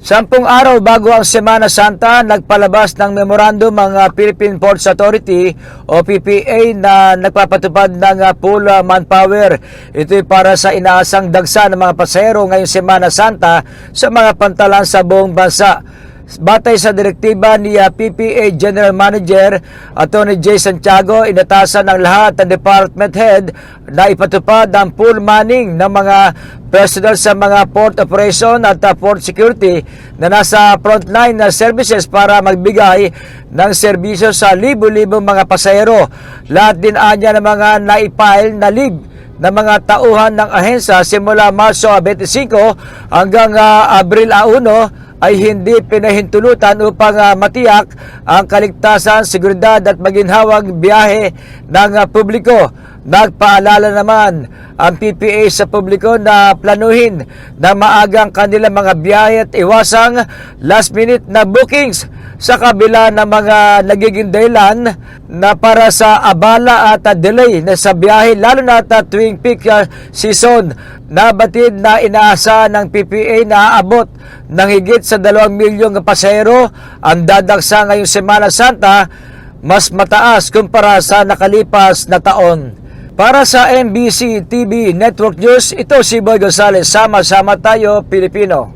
Sampung araw bago ang Semana Santa, nagpalabas ng memorandum ang uh, Philippine Ports Authority o PPA na nagpapatupad ng uh, full uh, manpower. Ito'y para sa inaasang dagsa ng mga pasahero ngayong Semana Santa sa mga pantalan sa buong bansa. Batay sa direktiba ni PPA General Manager Attorney J. Santiago, inatasan ng lahat ng department head na ipatupad ang full manning ng mga personnel sa mga port operation at uh, port security na nasa frontline na services para magbigay ng serbisyo sa libo-libo mga pasahero. Lahat din anya ng mga naipile na leave ng mga tauhan ng ahensya simula Marso 25 hanggang uh, Abril 1 ay hindi pinahintulutan upang uh, matiyak ang kaligtasan, seguridad at maginhawang biyahe ng uh, publiko. Nagpaalala naman ang PPA sa publiko na planuhin na maagang kanilang mga biyahe at iwasang last minute na bookings sa kabila ng mga nagiging dahilan na para sa abala at uh, delay na sa biyahe lalo na at tuwing peak uh, season nabatid na inaasa ng PPA na aabot ng higit sa 2 milyong pasahero ang dadagsa ngayong Semana Santa mas mataas kumpara sa nakalipas na taon. Para sa MBC TV Network News, ito si Boy Gonzales. Sama-sama tayo, Pilipino.